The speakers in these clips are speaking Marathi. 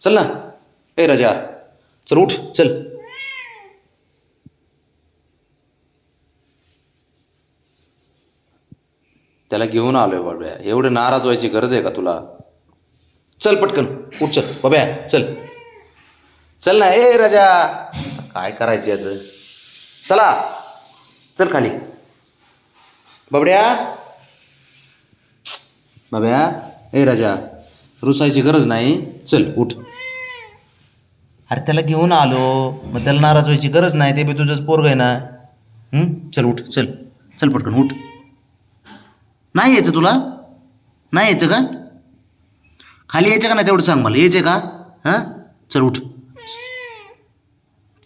चल ना. ए राजा. चल उठ. चल. त्याला घेऊन आलोय बाबड्या. एवढे नाराज व्हायची गरज आहे का तुला? चल पटकन. उठ चल. बाब्या चल. चल ना. ए राजा. काय करायचं याचं? चला. चल खाली. बाबड्या. बाब्या. ए राजा. रुसायची गरज नाही. चल उठ. अरे त्याला घेऊन आलो. मग त्याला नाराज व्हायची गरज नाही. ते बी तुझंच पोरग आहे ना. हं? चल उठ चल. चल पटकन उठ. नाही यायचं तुला? नाही यायचं का? खाली यायचं का नाही तेवढं सांग मला. यायचं का? हां? चल उठ.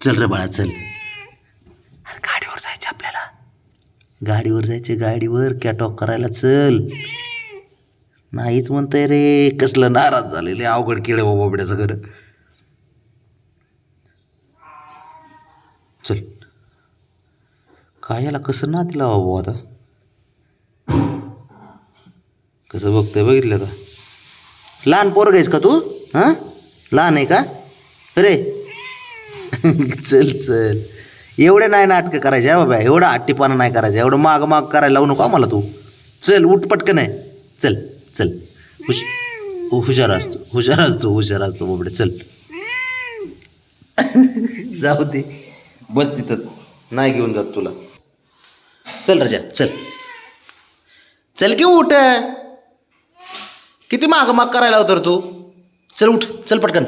चल रे बाळा चल. अरे गाडीवर जायचं आपल्याला. गाडीवर जायचे गाडीवर. कॅटॉक करायला चल. नाहीच म्हणतंय रे. कसलं नाराज झालेले अवघड केलं बाबा बाबड्याचं घर. चल. काय याला कसं ना तिला बाबा आता? कसं बघतंय बघितलं का लहान पोरग आहेस का तू? हां? लहान आहे का? अरे. चल चल. एवढे नाही नाटकं करायचे हा बाबा. एवढं हट्टीपणा नाही करायचं. एवढं माग माग करायला लावू नको आम्हाला तू. चल उठ पटकन. आहे चल चल. हुश हुशार असतो हुशार असतो हुशार असतो बाबडे. चल. जाऊ दे. बस तिथंच नाही घेऊन जात तुला. चल रजा चल. चल की उठ. किती माग माग करायला होतं तू? चल उठ चल पटकन.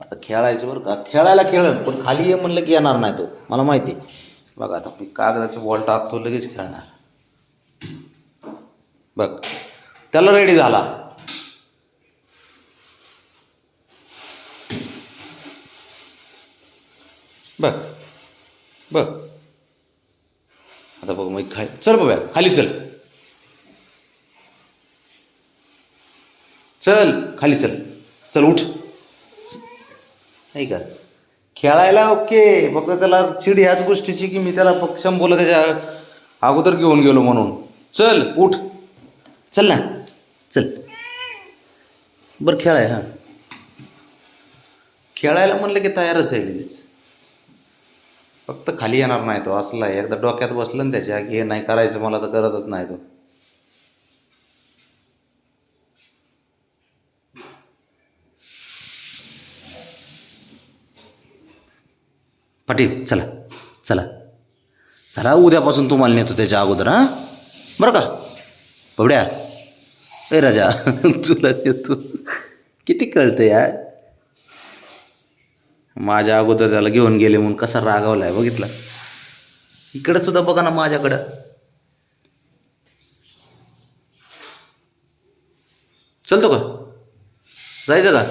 आता खेळायचं बरं का? खेळायला खेळ पण खाली ये म्हणलं की येणार नाही तो. मला माहिती आहे. बघा आता मी कागदाचं बॉल टाकतो लगेच खेळणार. बघ. त्याला रेडी झाला. बघ बघ आता बघ मग खाय चल बाबा खाली चल. चल खाली चल. चल उठ. नाही का? खेळायला ओके फक्त त्याला चिड ह्याच गोष्टीची की मी त्याला पक्षम बोलत त्याच्या अगोदर घेऊन गेलो म्हणून. चल उठ. चल ना. चल. बरं खेळाय हां. खेळायला म्हणलं की तयारच आहे लगेच. फक्त खाली येणार नाही तो असला आहे. एकदा डोक्यात बसलं ना त्याच्या की हे नाही करायचं मला तर करतच नाही तो. पाटील चला चला. चला उद्यापासून तुम्हाला नेतो त्याच्या अगोदर हां? बरं का? बबड्या ए राजा तुला नेतो. किती कळतं यार माझ्या अगोदर त्याला घेऊन गेले म्हणून कसा रागावला आहे बघितला? इकडं सुद्धा बघा ना माझ्याकडं. चलतो का? जायचं का?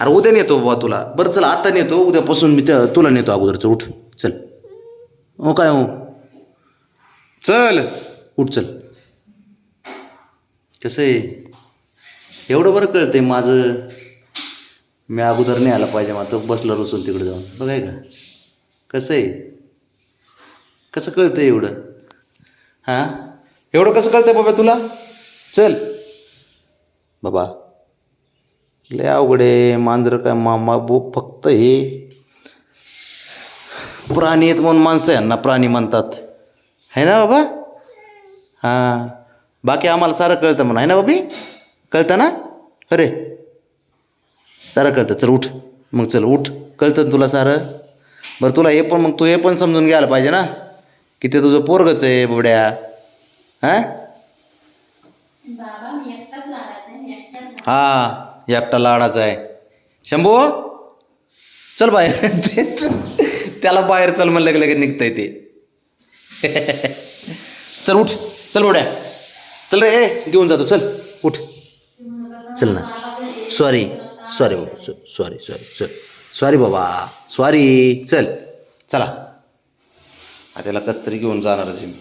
अरे उद्या नेतो बाबा तुला. बरं चल आता नेतो. उद्यापासून मी त्या तुला नेतो अगोदरचं. उठ चल. हो काय हो? चल. उठ चल. कसं आहे? एवढं बरं कळतंय माझं. मी अगोदर नाही आला पाहिजे मग तो बसला रुसून तिकडे जाऊन. बघाय का? कसं आहे? कसं कळतं एवढं? हां? एवढं कसं कळतं बाबा तुला? चल. बाबा लय अवघड आहे. मांजरं काय मामा बो फक्त हे प्राणी आहेत म्हणून माणसं यांना प्राणी म्हणतात. है ना बाबा? हां. बाकी आम्हाला सारं कळतं म्हणून. आहे ना बाबी? कळतं ना? अरे सारं कळतं चल उठ. मग चल उठ. कळतं ना तुला सारं? बरं तुला हे पण मग तू हे पण समजून घ्यायला पाहिजे ना? की ते तुझं पोरगच आहे बुबड्या. हां? हा एकटा लाडाचा आहे. शंभू चल बाहेर. त्याला बाहेर चल म्हणलं की लगेच निघतंय ते. चल उठ. चल उड्या चल रे ए घेऊन जातो. चल उठ. चल ना. सॉरी सॉरी बाबा सॉरी सॉरी चल सॉरी बाबा सॉरी चल चला त्याला कस तरी घेऊन जाणारच मी